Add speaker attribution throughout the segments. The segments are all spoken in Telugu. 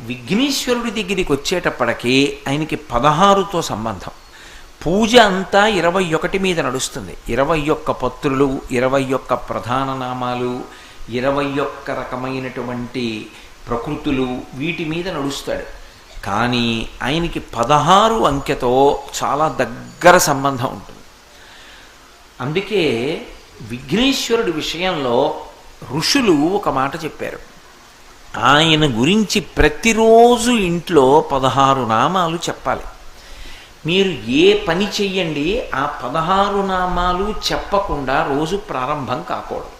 Speaker 1: విఘ్నేశ్వరుడి దగ్గరికి వచ్చేటప్పటికీ ఆయనకి పదహారుతో సంబంధం. పూజ అంతా ఇరవై ఒకటి మీద నడుస్తుంది. ఇరవై ఒక్క పత్రులు ఇరవై ఒక్క ప్రధాన నామాలు ఇరవై ఒక్క రకమైనటువంటి ప్రకృతులు వీటి మీద నడుస్తాడు. కానీ ఆయనకి పదహారు అంకెతో చాలా దగ్గర సంబంధం ఉంటుంది. అందుకే విఘ్నేశ్వరుడి విషయంలో ఋషులు ఒక మాట చెప్పారు. ఆయన గురించి ప్రతిరోజు ఇంట్లో పదహారు నామాలు చెప్పాలి. మీరు ఏ పని చెయ్యండి ఆ పదహారు నామాలు చెప్పకుండా రోజు ప్రారంభం కాకూడదు.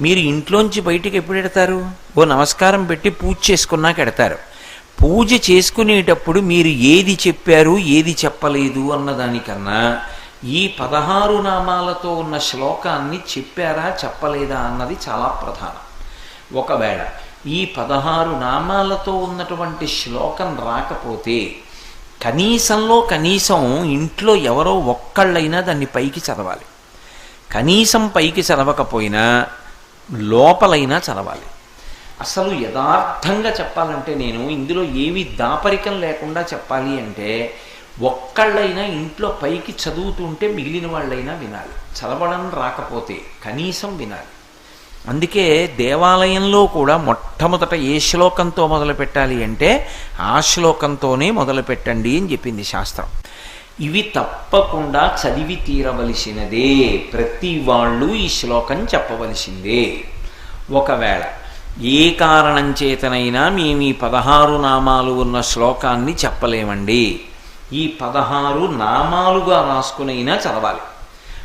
Speaker 1: మీరు ఇంట్లోంచి బయటికి ఎప్పుడు ఎడతారు? ఓ నమస్కారం పెట్టి పూజ చేసుకున్నాక ఎడతారు. పూజ చేసుకునేటప్పుడు మీరు ఏది చెప్పారు ఏది చెప్పలేదు అన్నదానికన్నా ఈ పదహారు నామాలతో ఉన్న శ్లోకాన్ని చెప్పారా చెప్పలేదా అన్నది చాలా ప్రధానం. ఒకవేళ ఈ పదహారు నామాలతో ఉన్నటువంటి శ్లోకం రాకపోతే కనీసంలో కనీసం ఇంట్లో ఎవరో ఒక్కళ్ళైనా దాన్ని పైకి చదవాలి. కనీసం పైకి చదవకపోయినా లోపలైనా చదవాలి. అసలు యథార్థంగా చెప్పాలంటే నేను ఇందులో ఏవి దాపరికం లేకుండా చెప్పాలి అంటే ఒక్కళ్ళైనా ఇంట్లో పైకి చదువుతుంటే మిగిలిన వాళ్ళైనా వినాలి. చదవడం రాకపోతే కనీసం వినాలి. అందుకే దేవాలయంలో కూడా మొట్టమొదట ఏ శ్లోకంతో మొదలు పెట్టాలి అంటే ఆ శ్లోకంతోనే మొదలు పెట్టండి అని చెప్పింది శాస్త్రం. ఇవి తప్పకుండా చదివి తీరవలసినదే. ప్రతి వాళ్ళు ఈ శ్లోకం చెప్పవలసిందే. ఒకవేళ ఏ కారణం చేతనైనా మేము ఈ పదహారు నామాలు ఉన్న శ్లోకాన్ని చెప్పలేమండి. ఈ పదహారు నామాలుగా రాసుకునైనా చదవాలి.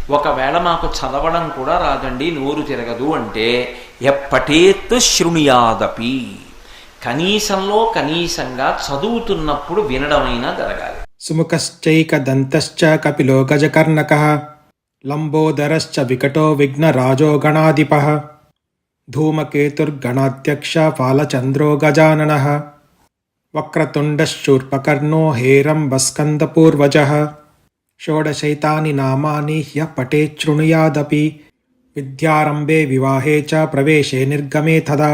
Speaker 1: ఒకవేళ మాకు చదవడం కూడా రాదండి నోరు తిరగదు అంటే ఎప్పటేత్ శృణుయాదపి. కనీసంలో కనీసంగా చదువుతున్నప్పుడు వినడమైనా జరగాలి.
Speaker 2: సుముఖశ్చైక దంతశ్చ కపిలో గజకర్ణక లంబోదరశ్చ వికటో విఘ్నరాజో గణాధిప ధూమకేతుర్గణాధ్యక్ష ఫాలచంద్రో గజానన వక్రతుండశూర్పకర్ణో హేరంబస్కందపూర్వజ षोडशैतानि नामानि ह्यः पठेत् शृणुयादपि विद्यारम्भे विवाहे च प्रवेशे निर्गमे तदा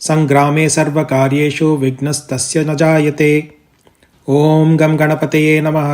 Speaker 2: सङ्ग्रामे सर्वकार्येषु विघ्नस्तस्य न जायते ॐ गं गणपतये नमः